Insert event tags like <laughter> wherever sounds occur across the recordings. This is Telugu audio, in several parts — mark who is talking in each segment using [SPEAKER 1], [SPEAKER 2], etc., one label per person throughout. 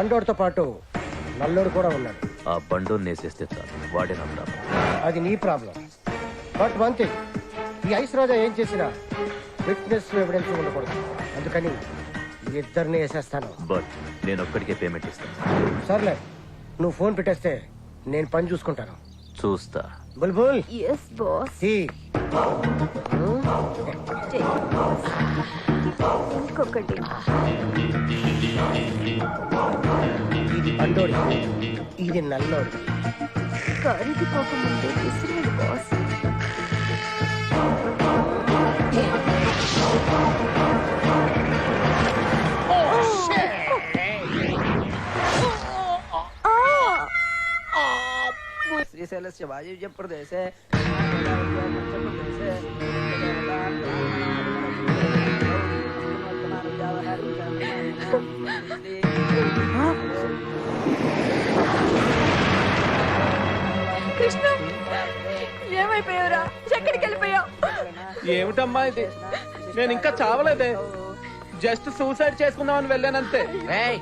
[SPEAKER 1] బండోడితో పాటు నల్లోడు కూడా ఉన్నాడు.
[SPEAKER 2] ఆ బండు నేసేస్తే చాలు. వాడే నా ప్రాబ్లం
[SPEAKER 1] అది నీ ప్రాబ్లం. బట్ వన్ థింగ్ ఈ ఐస్ రాజా ఏం చేసినా ఫిట్నెస్ ఎవిడెన్స్ ఉండకూడదు. అందుకని ఇద్దరిని వేసేస్తాను.
[SPEAKER 2] బట్ నేను ఒక్కడికే పేమెంట్ ఇస్తాను.
[SPEAKER 1] సర్లే నువ్వు ఫోన్ పెట్టేస్తే నేను పని చూసుకుంటాను.
[SPEAKER 2] చూస్తా.
[SPEAKER 1] బుల్బుల్.
[SPEAKER 3] ఎస్ బాస్
[SPEAKER 1] ఈ
[SPEAKER 3] ఇంకొకటి.
[SPEAKER 1] ఇది బండోడి ఇది నల్లోడి
[SPEAKER 3] కరిగిపోకముందే విసిరేడు బాస్
[SPEAKER 4] శ్రీశైలస్య వాయువ్య ప్రదేశే.
[SPEAKER 3] కృష్ణ
[SPEAKER 5] ఏమిటమ్మా ఇది? నేను ఇంకా చావలేదే. జస్ట్ సూసైడ్ చేసుకుందామని వెళ్ళానంతే.
[SPEAKER 6] రేయ్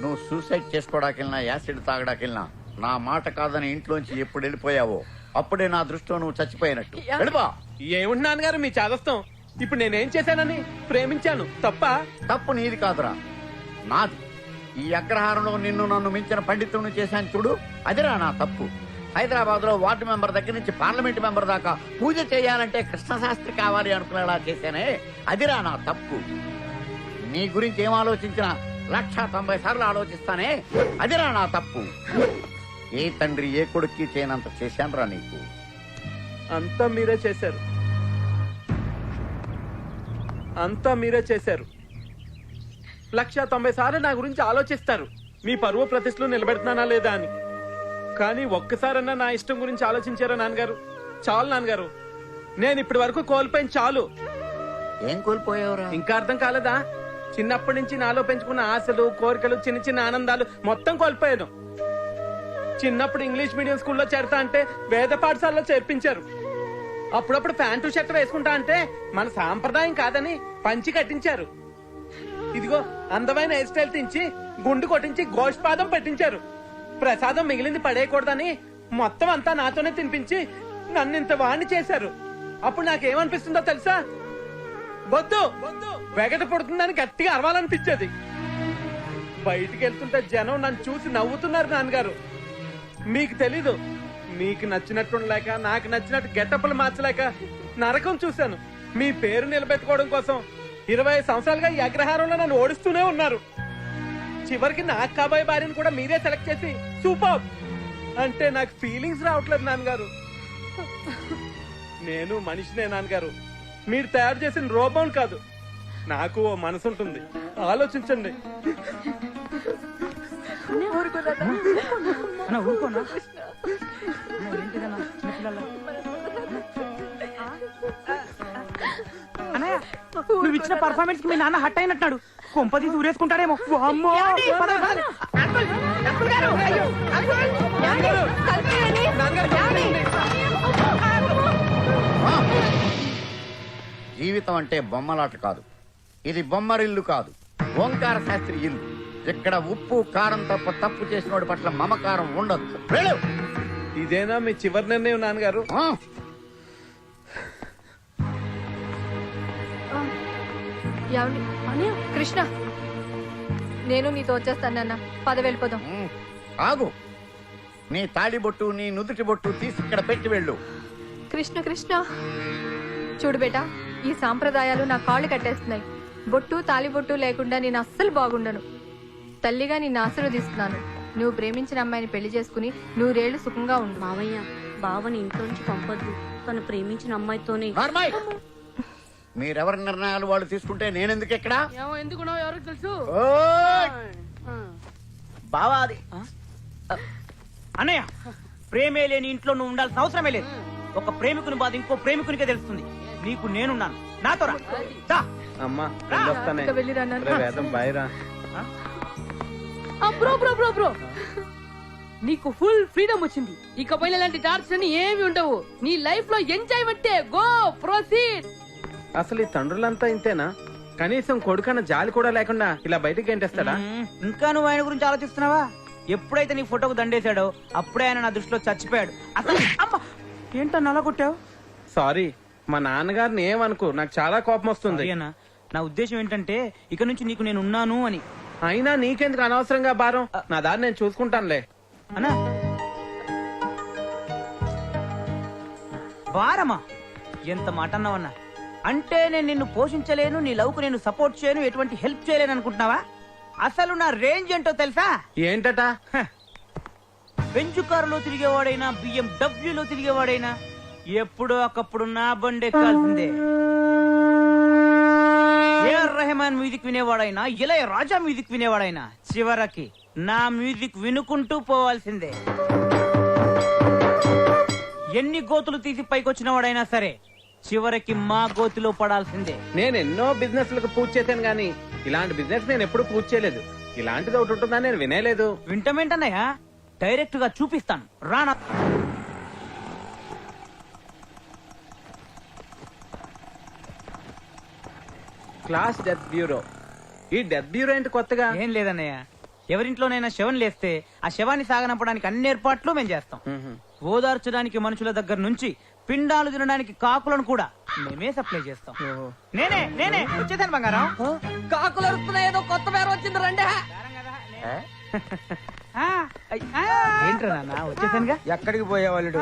[SPEAKER 6] నువ్వు సూసైడ్ చేసుకోవడాకెళ్ళినా యాసిడ్ తాగడాకెళ్ళినా నా మాట కాదని ఇంట్లోంచి ఎప్పుడు వెళ్ళిపోయావో అప్పుడే నా దృష్టిలో నువ్వు చచ్చిపోయినట్టు. వెళ్ళిపో.
[SPEAKER 5] ఏమిటి నాన్నగారు మీ చాదస్తం? ఇప్పుడు నేనేం చేశానని ప్రేమించాను తప్ప?
[SPEAKER 6] తప్పు నీది కాదురా. నాది. ఈ అగ్రహారంలో నిన్ను నన్ను మించిన పండితుడిని చేశాను చూడు అదిరా నా తప్పు. హైదరాబాద్లో వార్డు మెంబర్ దగ్గర నుంచి పార్లమెంట్ మెంబర్ దాకా పూజ చేయాలంటే కృష్ణశాస్త్రి కావాలి అనుకునేలా చేశానే? అదిరా నా తప్పు. నీ గురించి ఏం ఆలోచించినా లక్ష తొంభై సార్లు ఆలోచిస్తానే? అదిరా నా తప్పు. ఏ తండ్రి ఏ కొడుక్కి చేయనంత చేశానురా నీకు?
[SPEAKER 5] అంతా మీరే చేశారు. అంతా మీరే చేశారు. లక్ష తొంభై సార్లు నా గురించి ఆలోచిస్తారు. మీ పరువు ప్రతిష్టలు నిలబెడుతున్నానా లేదా అని. కానీ ఒక్కసారన్నా నా ఇష్టం గురించి ఆలోచించారా నాన్నగారు? చాలు నాన్నగారు. నేను ఇప్పటి వరకు కోల్పోయిన చాలు.
[SPEAKER 6] ఏం కోల్పోయావురా?
[SPEAKER 5] ఇంకా అర్థం కాలేదా? చిన్నప్పటి నుంచి నాలో పెంచుకున్న ఆశలు కోరికలు చిన్న చిన్న ఆనందాలు మొత్తం కోల్పోయాను. చిన్నప్పుడు ఇంగ్లీష్ మీడియం స్కూల్లో చేరతా అంటే వేద పాఠశాలలో చేర్పించారు. అప్పుడప్పుడు ప్యాంటు షర్ట్ వేసుకుంటా అంటే మన సాంప్రదాయం కాదని పంచి కట్టించారు. ఇదిగో అందమైన హెయిర్ స్టైల్ తెంచి గుండు కొట్టించి గోష్పాదం పెట్టించారు. ప్రసాదం మిగిలింది పడేయకూడదని మొత్తం అంతా నాతోనే తినిపించి నన్ను ఇంత వాణ్ణి చేశారు. అప్పుడు నాకేమనిపిస్తుందో తెలుసా? వద్దు! వెగట పడుతుందని గట్టిగా అరవాలనిపించేది. బయటికి వెళ్తుంటే జనం నన్ను చూసి నవ్వుతున్నారు నాన్నగారు. మీకు తెలీదు మీకు నచ్చినట్టు ఉండలేక నాకు నచ్చినట్టు గెటప్పులు మార్చలేక నరకం చూశాను. మీ పేరు నిలబెట్టుకోవడం కోసం ఇరవై సంవత్సరాలుగా ఈ అగ్రహారంలో నన్ను ఓడిస్తూనే ఉన్నారు. చివరికి నాకు కాబోయే భార్యను కూడా మీరే సెలెక్ట్ చేసి సూపర్! అంటే నాకు ఫీలింగ్స్ రావట్లేదు నాన్నగారు. నేను మనిషినే నాన్నగారు. మీరు తయారు చేసిన రోబోన్ కాదు. నాకు ఓ మనసు ఉంటుంది. ఆలోచించండి.
[SPEAKER 7] అన్న ఊరుకోనా? నువ్వు ఇచ్చిన పర్ఫార్మెన్స్కి మీ నాన్న హట్ అయినట్టున్నాడు. కొంపది దూరేసుకుంటాడేమో పద.
[SPEAKER 6] జీవితం అంటే బొమ్మలాట కాదు. ఇది బొమ్మరిల్లు కాదు. ఓంకార శాస్త్రి ఇల్లు. ఇక్కడ ఉప్పు కారం తప్ప తప్పు చేసినోడి పట్ల మమకారం ఉండదు.
[SPEAKER 5] ఇదేనా మీ చివరి నిర్ణయం నాన్నగారు?
[SPEAKER 3] కృష్ణ. నేను నీతో వచ్చేస్తాను పద వెళ్ళిపోదాం.
[SPEAKER 6] ఆగు. నీ తాడి బొట్టు నీ నుదుటి బొట్టు తీసి ఇక్కడ పెట్టి వెళ్ళు.
[SPEAKER 3] కృష్ణ కృష్ణ. చూడు బేటా ఈ సాంప్రదాయాలు నా కాళ్ళు కట్టేస్తున్నాయి. బొట్టు తాలి బొట్టు లేకుండా నేను అస్సలు బాగుండను. తల్లిగా నిన్ను ఆశీర్వదిస్తున్నాను. నువ్వు ప్రేమించిన అమ్మాయిని పెళ్ళి చేసుకుని నూరేళ్ళు సుఖంగా ఉండు.
[SPEAKER 8] మావయ్య బావని ఇంట్లోంచి పంపొద్దు. తను ప్రేమించిన అమ్మాయితోనే.
[SPEAKER 6] మీరెవరి నిర్ణయాలు వాళ్ళు తీసుకుంటే నేనెందుకు ఇక్కడ? ఓయ్!
[SPEAKER 4] బావా అది.
[SPEAKER 7] అన్నయ్య ప్రేమే లేని ఇంట్లో నువ్వు ఉండాల్సిన అవసరమే లేదు. ఒక ప్రేమికుని బాధ ఇంకో ప్రేమికునికే తెలుస్తుంది. నీకు నేనున్నాను. నాతో రా. దా.
[SPEAKER 5] అమ్మా వెళ్ళొస్తానే
[SPEAKER 3] ఇక వెళ్ళిరా నాన్న.
[SPEAKER 5] రే వేదం బాయ్రా
[SPEAKER 9] బ్రో బ్రో బ్రో బ్రో. నీకు ఫుల్ ఫ్రీడమ్ వచ్చింది. ఇకపైన ఇలాంటి టార్చర్ అని ఏమి ఉండవు. నీ లైఫ్లో ఎంజాయ్మెంటే. Go proceed.
[SPEAKER 5] అసలు ఈ తండ్రులంతా ఇంతేనా? కనీసం కొడుకన్న జాలి కూడా లేకుండా ఇలా బయటికి ఏంటేస్తాడా.
[SPEAKER 7] ఇంకా నువ్వు ఆయన గురించి ఆలోచిస్తున్నావా? ఎప్పుడైతే నీ ఫోటోకు దండేశాడో అప్పుడే ఆయన నా దృష్టిలో చచ్చిపోయాడు. అసలు <laughs> అమ్మా! ఏంటన్నా అలా కొట్టావు
[SPEAKER 5] సారీ మా నాన్నగారిని ఏమనుకో? నాకు చాలా కోపం వస్తుంది.
[SPEAKER 7] అయ్యన్నా నా ఉద్దేశం ఏంటంటే ఇక నుంచి నీకు నేను ఉన్నాను అని.
[SPEAKER 5] అయినా నీకెందుకు అనవసరంగా భారం? నా దారి నేను చూసుకుంటానులే.
[SPEAKER 7] అన్నా! వారమా ఎంత మాట అన్నావన్నా? అంటే నేను నిన్ను పోషించలేను నీ లవ్కు నేను సపోర్ట్ చేయను ఎటువంటి హెల్ప్ చేయలేను అనుకుంటున్నావా? అసలు నా రేంజ్ ఏంటో తెలుసా?
[SPEAKER 5] ఏంటట?
[SPEAKER 7] బెంచు కారులో తిరిగేవాడైనా బియ్యం డబ్ల్యూలో తిరిగేవాడైనా ఎప్పుడో ఒకప్పుడు నా బండి ఎక్కాల్సిందే. ఏఆర్ రెహమాన్ మ్యూజిక్ వినేవాడైనా ఇలయ రాజా మ్యూజిక్ వినేవాడైనా చివరికి నా మ్యూజిక్ వినుకుంటూ పోవాల్సిందే. ఎన్ని గోతులు తీసి పైకొచ్చిన వాడైనా సరే చివరికి మా గోతిలో పడాల్సిందే.
[SPEAKER 5] నేను ఎన్నో బిజినెస్లకు పూజ చేశాను గానీ ఇలాంటి బిజినెస్ నేను ఎప్పుడు పూజ చేయలేదు. ఇలాంటిది ఒకటి ఉంటుందని నేను వినేలేదు.
[SPEAKER 7] వింటమేంటన్నయ్యా? డైరెక్ట్గా చూపిస్తాను. రానా.
[SPEAKER 5] Class death bureau. ఈ డెత్ బ్యూరో ఏంటి కొత్తగా?
[SPEAKER 7] ఏం లేదన్నయ్య. ఎవరింట్లోనైనా శవం లేస్తే ఆ శవాన్ని సాగనంపడానికి అన్ని ఏర్పాట్లు మేము చేస్తాం. ఓదార్చడానికి మనుషుల దగ్గర నుంచి పిండాలు తినడానికి కాకులను కూడా మేమే సప్లై చేస్తాం. నేనే నేనే వచ్చేసాను బంగారం.
[SPEAKER 4] కాకులు ఏదో కొత్త పేరు వచ్చింది రండి.
[SPEAKER 7] ఏంట్రా నాన్న వచ్చేసానుగా?
[SPEAKER 1] ఎక్కడికి పోయేవాళ్ళుడు?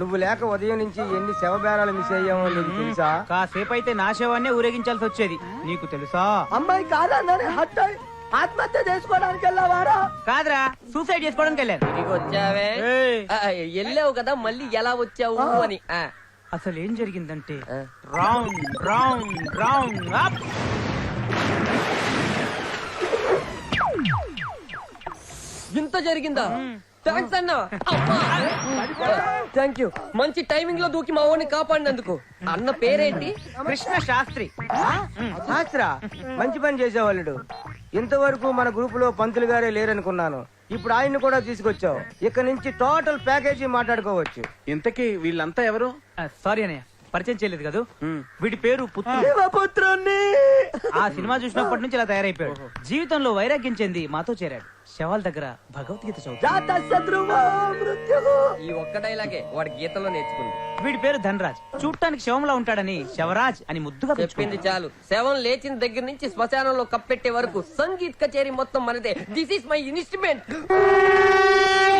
[SPEAKER 1] నువ్వు లేక ఉదయం నుంచి ఎన్ని శవ బేరాలు మిస్ అయ్యామో నీకు తెలుసా?
[SPEAKER 7] కాసేపు అయితే నా శవాన్నే ఊరేగించాల్సి వచ్చేది. నీకు తెలుసా?
[SPEAKER 4] అమ్మాయి కాదా హట్ ఆత్మహత్య చేసుకోవడానికి వెళ్ళావారా?
[SPEAKER 7] కాదురా సూసైడ్ చేసుకోవడానికి వెళ్ళాను.
[SPEAKER 4] తిరిగి వచ్చావే.
[SPEAKER 7] ఏయ్,
[SPEAKER 4] ఆ, వెళ్ళావు కదా మళ్ళీ ఎలా వచ్చావు అని. ఆ.
[SPEAKER 7] అసలు ఏం జరిగిందంటే రౌండ్ రౌండ్ రౌండ్ అప్
[SPEAKER 4] ఇంత జరిగిందా? థ్యాంక్స్ అన్న. థ్యాంక్ యూ మంచి టైమింగ్లో దూకి మా వాడిని కాపాడినందుకు. అన్న పేరేంటి?
[SPEAKER 7] కృష్ణ శాస్త్రి
[SPEAKER 1] శాస్త్రా? మంచి పని చేసేవాళ్ళుడు. ఇంతవరకు మన గ్రూప్లో పంతులు గారే లేరనుకున్నాను. ఇప్పుడు ఆయన్ని కూడా తీసుకొచ్చావు. ఇక్కడ నుంచి టోటల్ ప్యాకేజీ మాట్లాడుకోవచ్చు.
[SPEAKER 5] ఇంతకీ వీళ్ళంతా ఎవరు?
[SPEAKER 7] సారీ అన్నయ్య పరిచయం చేయలేదు కదా. వీడి పేరు పుత్రుడు ఆ సినిమా చూసినప్పటి నుంచి ఇలా తయారైపోయాడు. జీవితంలో వైరాగ్యం చెంది మాతో చేరాడు. శవాల దగ్గర భగవద్గీత చదువుతాడు
[SPEAKER 4] ఈ ఒక్క డైలాగే వాడి గీతలో నేర్చుకుంది.
[SPEAKER 7] వీడి పేరు ధనరాజ్. చూడటానికి శవంలా ఉంటాడని శవరాజ్ అని ముద్దుగా
[SPEAKER 4] చెప్పింది. చాలు. శవం లేచిన దగ్గర నుంచి శ్మశానంలో కప్పెట్టే వరకు సంగీత్ కచేరీ మొత్తం మనదే. దిస్ ఇస్ మై ఇన్స్ట్రుమెంట్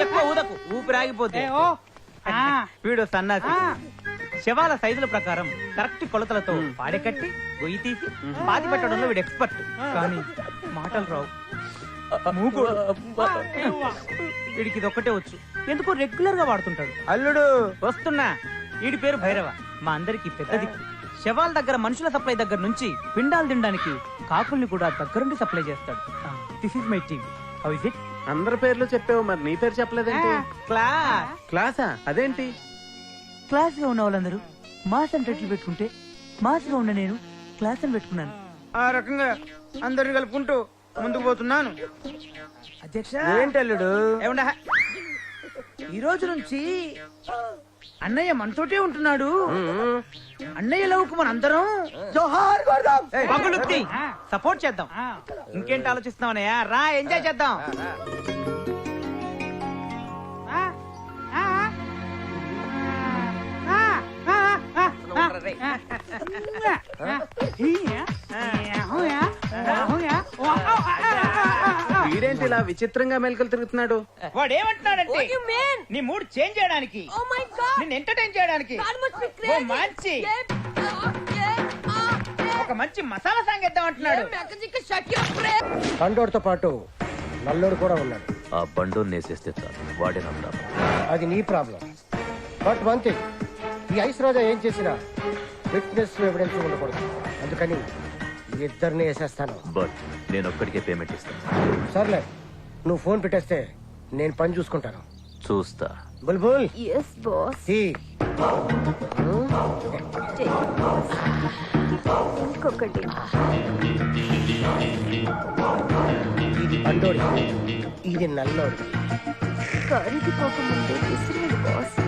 [SPEAKER 7] ఎక్కువ ఊదకు. ఊపిరి ఆగిపోతే వీడు సన్నాసి. శవాల సైజుల ప్రకారం కరెక్ట్ కొలతలతో పాడెకట్టి గొయ్యి తీసి పాతి పెట్టడంలో వీడు ఎక్స్పర్ట్. కానీ మాటలు రావు. వీడికి ఇది ఒక్కటే వచ్చు. ఎందుకో రెగ్యులర్గా వాడుతుంటాడు.
[SPEAKER 1] అల్లుడు.
[SPEAKER 7] వస్తున్నా. వీడి పేరు భైరవ. మా అందరికి పెద్ద దిక్కు. శవాల దగ్గర మనుషుల సప్లై దగ్గర నుంచి పిండాలు తినడానికి కాకుల్ని కూడా దగ్గరుండి సప్లై చేస్తాడు. This is my team how is it
[SPEAKER 5] అందరి పేర్లు చెప్పావు మరి నీ పేరు చెప్పలేదేంటి?
[SPEAKER 7] క్లాస్
[SPEAKER 5] క్లాసా అదేంటి?
[SPEAKER 7] క్లాస్గా ఉన్న వాళ్ళందరూ మాస్ అని టైటిల్ పెట్టుకుంటే మాస్గా ఉన్న నేను క్లాస్ అని పెట్టుకున్నాను. ఆ రకంగా అందరిని కలుపుకుంటూ ముందుకు పోతున్నాను. అధ్యక్ష.
[SPEAKER 1] ఏంటి అల్లుడు?
[SPEAKER 7] ఏమండా? ఈ రోజు నుంచి అన్నయ్య మనతోటే ఉంటున్నాడు. అన్నయ్య లవ్కు మన అందరం పగులుద్ది. సపోర్ట్ చేద్దాం. ఇంకేంటి ఆలోచిస్తున్నావు అన్నయ్య? రా ఎంజాయ్ చేద్దాం.
[SPEAKER 5] వీడేంటి ఇలా విచిత్రంగా మెలకలు తిరుగుతున్నాడు?
[SPEAKER 7] వాడు ఏమంటున్నాడంటే నీ మూడ్ చేంజ్ చేయడానికి నిన్ను ఎంటర్టైన్ చేయడానికి ఓ మంచి ఒక మంచి మసాలా సాంగ్ ఇద్దాం అంటున్నాడు.
[SPEAKER 1] పండోడితో పాటు నల్లోడు కూడా ఉన్నాడు.
[SPEAKER 2] ఆ బండు నేసేస్తే చాలు వాడే ప్రాబ్లం
[SPEAKER 1] అది నీ ప్రాబ్లం. బట్ వన్ థింగ్ ఈ ఐస్ రాజా ఏం చేసినా ఫిట్నెస్ ఎవిడెన్స్ ఉండకూడదు. అందుకని ఇద్దరిని వేసేస్తాను.
[SPEAKER 2] నేను ఒక్కడికే పేమెంట్ ఇస్తాను.
[SPEAKER 1] సర్లే నువ్వు ఫోన్ పెట్టేస్తే నేను పని చూసుకుంటాను.
[SPEAKER 2] చూస్తా.
[SPEAKER 1] బుల్బుల్.
[SPEAKER 3] ఎస్ ఇంకొకటి.
[SPEAKER 1] ఇది ఇది నల్లోడి.
[SPEAKER 3] విసిరేడు బాస్